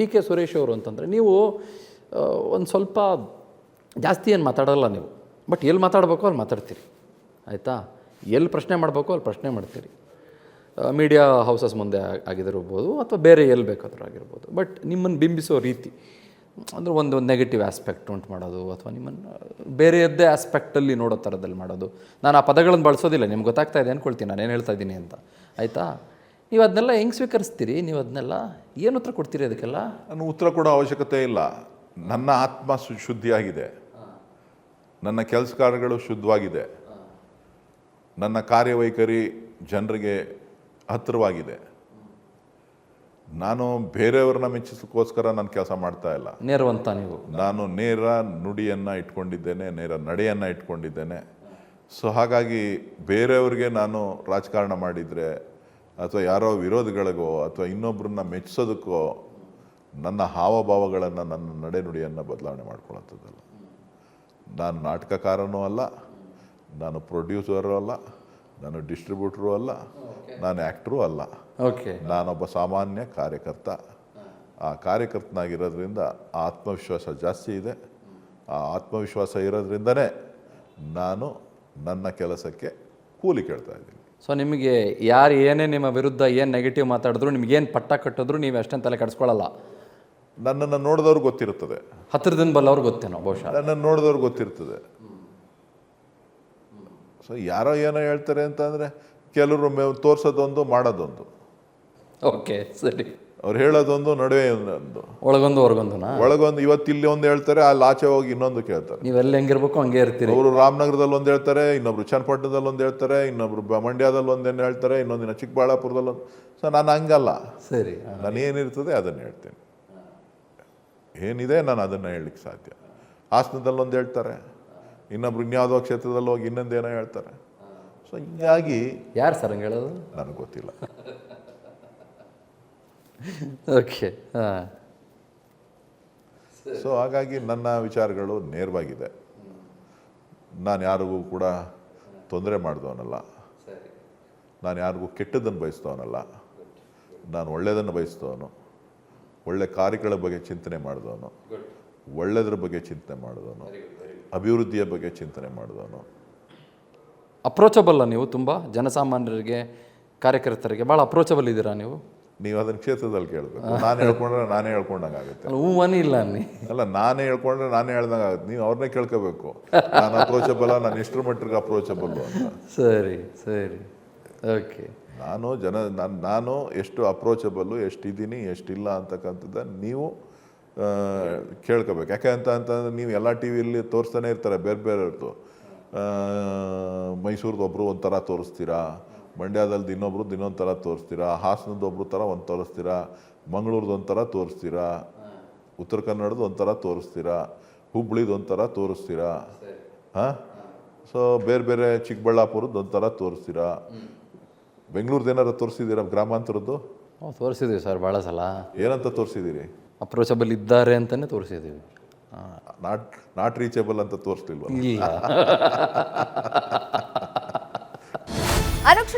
D K Suresh ಅವರು ಅಂತಂದರೆ ನೀವು ಒಂದು ಸ್ವಲ್ಪ ಜಾಸ್ತಿ ಏನು ಮಾತಾಡಲ್ಲ ನೀವು. ಬಟ್ ಎಲ್ಲಿ ಮಾತಾಡಬೇಕು ಅಲ್ಲಿ ಮಾತಾಡ್ತೀರಿ. ಆಯಿತಾ? ಎಲ್ಲಿ ಪ್ರಶ್ನೆ ಮಾಡಬೇಕು ಅಲ್ಲಿ ಪ್ರಶ್ನೆ ಮಾಡ್ತೀರಿ. ಮೀಡಿಯಾ ಹೌಸಸ್ ಮುಂದೆ ಆಗಿದಿರ್ಬೋದು ಅಥವಾ ಬೇರೆ ಎಲ್ಲಿ ಬೇಕಾದರೂ ಆಗಿರ್ಬೋದು ಬಟ್ ನಿಮ್ಮನ್ನು ಬಿಂಬಿಸೋ ರೀತಿ, ಅಂದರೆ ಒಂದು ನೆಗೆಟಿವ್ ಆಸ್ಪೆಕ್ಟ್ ಉಂಟು ಮಾಡೋದು ಅಥವಾ ನಿಮ್ಮನ್ನು ಬೇರೆಯದ್ದೇ ಆಸ್ಪೆಕ್ಟಲ್ಲಿ ನೋಡೋ ಥರದಲ್ಲಿ ಮಾಡೋದು. ನಾನು ಆ ಪದಗಳನ್ನು ಬಳಸೋದಿಲ್ಲ, ನಿಮ್ಗೆ ಗೊತ್ತಾಗ್ತಾ ಇದೆ ಅಂದ್ಕೊಳ್ತೀನಿ ನಾನು ಏನು ಹೇಳ್ತಾ ಇದ್ದೀನಿ ಅಂತ. ಆಯಿತಾ? ನೀವು ಅದನ್ನೆಲ್ಲ ಹೆಂಗೆ ಸ್ವೀಕರಿಸ್ತೀರಿ? ನೀವು ಅದನ್ನೆಲ್ಲ ಏನು ಉತ್ತರ ಕೊಡ್ತೀರಿ ಅದಕ್ಕೆಲ್ಲ? ನಾನು ಉತ್ತರ ಕೊಡೋ ಅವಶ್ಯಕತೆ ಇಲ್ಲ. ನನ್ನ ಆತ್ಮ ಶು- ಶುದ್ಧಿಯಾಗಿದೆ. ನನ್ನ ಕೆಲಸ ಕಾರ್ಯಗಳು ಶುದ್ಧವಾಗಿದೆ. ನನ್ನ ಕಾರ್ಯವೈಖರಿ ಜನರಿಗೆ ಹತ್ತಿರವಾಗಿದೆ. ನಾನು ಬೇರೆಯವ್ರನ್ನ ಮೆಚ್ಚಿಸೋಕ್ಕೋಸ್ಕರ ನಾನು ಕೆಲಸ ಮಾಡ್ತಾ ಇಲ್ಲ. ನೇರವಂತ ನೀವು. ನಾನು ನೇರ ನುಡಿಯನ್ನು ಇಟ್ಕೊಂಡಿದ್ದೇನೆ ನೇರ ನಡೆಯನ್ನು ಇಟ್ಕೊಂಡಿದ್ದೇನೆ. ಸೊ ಹಾಗಾಗಿ ಬೇರೆಯವ್ರಿಗೆ ನಾನು ರಾಜಕಾರಣ ಮಾಡಿದರೆ ಅಥವಾ ಯಾರೋ ವಿರೋಧಿಗಳಿಗೋ ಅಥವಾ ಇನ್ನೊಬ್ಬರನ್ನ ಮೆಚ್ಚಿಸೋದಕ್ಕೋ ನನ್ನ ಹಾವಭಾವಗಳನ್ನು ನನ್ನ ನಡೆನುಡಿಯನ್ನು ಬದಲಾವಣೆ ಮಾಡ್ಕೊಳ್ಳೋಂಥದ್ದಲ್ಲ ನಾನು ನಾಟಕಕಾರನೂ ಅಲ್ಲ ನಾನು ಪ್ರೊಡ್ಯೂಸರೂ ಅಲ್ಲ ನಾನು ಡಿಸ್ಟ್ರಿಬ್ಯೂಟ್ರು ಅಲ್ಲ ನಾನು ಆ್ಯಕ್ಟ್ರೂ ಅಲ್ಲ. ಓಕೆ ನಾನೊಬ್ಬ ಸಾಮಾನ್ಯ ಕಾರ್ಯಕರ್ತ. ಆ ಕಾರ್ಯಕರ್ತನಾಗಿರೋದ್ರಿಂದ ಆತ್ಮವಿಶ್ವಾಸ ಜಾಸ್ತಿ ಇದೆ. ಆ ಆತ್ಮವಿಶ್ವಾಸ ಇರೋದ್ರಿಂದನೇ ನಾನು ನನ್ನ ಕೆಲಸಕ್ಕೆ ಕೂಲಿ ಕೇಳ್ತಾ ಇದ್ದೀನಿ. ಸೊ ನಿಮಗೆ ಯಾರು ಏನೇ ನಿಮ್ಮ ವಿರುದ್ಧ ಏನು ನೆಗೆಟಿವ್ ಮಾತಾಡಿದ್ರು ನಿಮ್ಗೇನು ಪಟ್ಟ ಕಟ್ಟಿದ್ರು ನೀವು ಅಷ್ಟೊಂದು ತಲೆ ಕೆಡಿಸ್ಕೊಳ್ಳಲ್ಲ ನನ್ನನ್ನು ನೋಡಿದವ್ರು ಗೊತ್ತಿರುತ್ತದೆ. ಹತ್ತಿರದಿಂದ ಬಲ್ಲವ್ರು ಗೊತ್ತೇನೋ ಬಹುಶಃ. ನನ್ನನ್ನು ನೋಡಿದವ್ರು ಗೊತ್ತಿರ್ತದೆ ಸೊ ಯಾರೋ ಏನೋ ಹೇಳ್ತಾರೆ ಅಂತಂದರೆ ಕೆಲವರು ಮೇ ತೋರಿಸೋದೊಂದು ಮಾಡೋದೊಂದು. ಓಕೆ ಸರಿ. ಅವ್ರು ಹೇಳೋದೊಂದು ನಡುವೆ ಒಂದು ಒಳಗೊಂದು ಹೊರಗೊಂದು ಒಳಗೊಂದು ಇವತ್ತು ಇಲ್ಲಿ ಒಂದು ಹೇಳ್ತಾರೆ ಅಲ್ಲಿ ಆಚೆ ಹೋಗಿ ಇನ್ನೊಂದು ಕೇಳ್ತಾರೆ. ನೀವೆಲ್ಲ ಹೆಂಗಿರ್ಬೇಕು ಹಂಗೆ ಇರ್ತೀರಿ. ಅವರು ರಾಮನಗರದಲ್ಲಿ ಒಂದು ಹೇಳ್ತಾರೆ ಇನ್ನೊಬ್ರು ಚನ್ನಪಟ್ಟಣದಲ್ಲಿ ಒಂದು ಹೇಳ್ತಾರೆ ಇನ್ನೊಬ್ರು ಬ- ಮಂಡ್ಯದಲ್ಲಿ ಒಂದೇನು ಹೇಳ್ತಾರೆ ಇನ್ನೊಂದಿನ ಚಿಕ್ಕಬಳ್ಳಾಪುರದಲ್ಲಿ ಒಂದು. ಸೊ ನಾನು ಹಂಗಲ್ಲ. ಸರಿ ನಾನು ಏನಿರ್ತದೆ ಅದನ್ನು ಹೇಳ್ತೇನೆ. ಏನಿದೆ ನಾನು ಅದನ್ನು ಹೇಳಲಿಕ್ಕೆ ಸಾಧ್ಯ. ಹಾಸನದಲ್ಲಿ ಒಂದು ಹೇಳ್ತಾರೆ ಇನ್ನೊಬ್ರು ಇನ್ಯಾವುದೋ ಕ್ಷೇತ್ರದಲ್ಲಿ ಹೋಗಿ ಇನ್ನೊಂದೇನೋ ಹೇಳ್ತಾರೆ. ಸೊ ಹೀಗಾಗಿ ಯಾರು ಸರ್ ಹಂಗೆ ಹೇಳೋದು? ನನಗೆ ಗೊತ್ತಿಲ್ಲ. ಓಕೆ ಹಾಂ. ಸೊ ಹಾಗಾಗಿ ನನ್ನ ವಿಚಾರಗಳು ನೇರವಾಗಿದೆ. ನಾನು ಯಾರಿಗೂ ಕೂಡ ತೊಂದರೆ ಮಾಡಿದವನಲ್ಲ. ನಾನು ಯಾರಿಗೂ ಕೆಟ್ಟದ್ದನ್ನು ಬಯಸ್ತವನಲ್ಲ. ನಾನು ಒಳ್ಳೆಯದನ್ನು ಬಯಸ್ತವನು. ಒಳ್ಳೆ ಕಾರ್ಯಗಳ ಬಗ್ಗೆ ಚಿಂತನೆ ಮಾಡಿದವನು. ಒಳ್ಳೆಯದ್ರ ಬಗ್ಗೆ ಚಿಂತನೆ ಮಾಡಿದವನು. ಅಭಿವೃದ್ಧಿಯ ಬಗ್ಗೆ ಚಿಂತನೆ ಮಾಡಿದವನು. ಅಪ್ರೋಚಬಲ್ಲ ನೀವು ತುಂಬ? ಜನಸಾಮಾನ್ಯರಿಗೆ ಕಾರ್ಯಕರ್ತರಿಗೆ ಭಾಳ ಅಪ್ರೋಚಬಲ್ ಇದ್ದೀರಾ ನೀವು? ನೀವು ಅದನ್ನ ಕ್ಷೇತ್ರದಲ್ಲಿ ಕೇಳಬೇಕು. ನಾನು ಹೇಳ್ಕೊಂಡ್ರೆ ನಾನೇ ಹೇಳ್ಕೊಂಡಂಗೆ ಆಗುತ್ತೆ. ಇಲ್ಲ ಅಲ್ಲ ನಾನೇ ಹೇಳ್ಕೊಂಡ್ರೆ ನಾನೇ ಹೇಳ್ದಂಗೆ ಆಗುತ್ತೆ. ನೀವು ಅವ್ರನ್ನೇ ಕೇಳ್ಕೋಬೇಕು. ನಾನು ಅಪ್ರೋಚಬಲ್ಲ ನಾನು ಇಷ್ಟರ ಮಟ್ಟಿಗೆ ಅಪ್ರೋಚಬಲ್ ಅಂತ. ಸರಿ ಸರಿ. ಓಕೆ ನಾನು ಜನ ನಾನು ನಾನು ಎಷ್ಟು ಅಪ್ರೋಚಬಲ್ಲು ಎಷ್ಟಿದ್ದೀನಿ ಎಷ್ಟಿಲ್ಲ ಅಂತಕ್ಕಂಥದ್ದು ನೀವು ಕೇಳ್ಕೋಬೇಕು. ಯಾಕೆ ಅಂತ ಅಂತಂದ್ರೆ ನೀವು ಎಲ್ಲ ಟಿ ವಿಯಲ್ಲಿ ತೋರಿಸ್ತಾನೆ ಇರ್ತಾರೆ ಬೇರೆ ಬೇರೆಯವ್ರದ್ದು ಮೈಸೂರ್ದು ಒಬ್ಬರು ಒಂಥರ ತೋರಿಸ್ತೀರಾ? ಮಂಡ್ಯದಲ್ಲಿ ಇನ್ನೊಬ್ರು ಇನ್ನೊಂದು ಥರ ತೋರಿಸ್ತೀರಾ? ಹಾಸನದ ಒಬ್ರು ಥರ ಒಂದು ತೋರಿಸ್ತೀರಾ? ಮಂಗಳೂರ್ದು ಒಂಥರ ತೋರಿಸ್ತೀರಾ? ಉತ್ತರ ಕನ್ನಡದ ಒಂಥರ ತೋರಿಸ್ತೀರಾ? ಹುಬ್ಳಿದು ಒಂಥರ ತೋರಿಸ್ತೀರಾ? ಹಾಂ? ಸೊ ಬೇರೆ ಬೇರೆ ಚಿಕ್ಕಬಳ್ಳಾಪುರದ್ದು ಒಂಥರ ತೋರಿಸ್ತೀರಾ? ಬೆಂಗಳೂರ್ದು ಏನಾರು ತೋರಿಸಿದ್ದೀರಾ ಗ್ರಾಮಾಂತರದ್ದು? ತೋರಿಸಿದ್ದೀವಿ ಸರ್ ಭಾಳ ಸಲ. ಏನಂತ ತೋರಿಸಿದ್ದೀರಿ ಅಪ್ರೋಚಬಲ್ ಇದ್ದಾರೆ ಅಂತಲೇ ತೋರಿಸಿದ್ದೀವಿ ನಾಟ್ ನಾಟ್ ರೀಚಬಲ್ ಅಂತ ತೋರಿಸ್ಲಿಲ್ವ? ಇಲ್ಲ.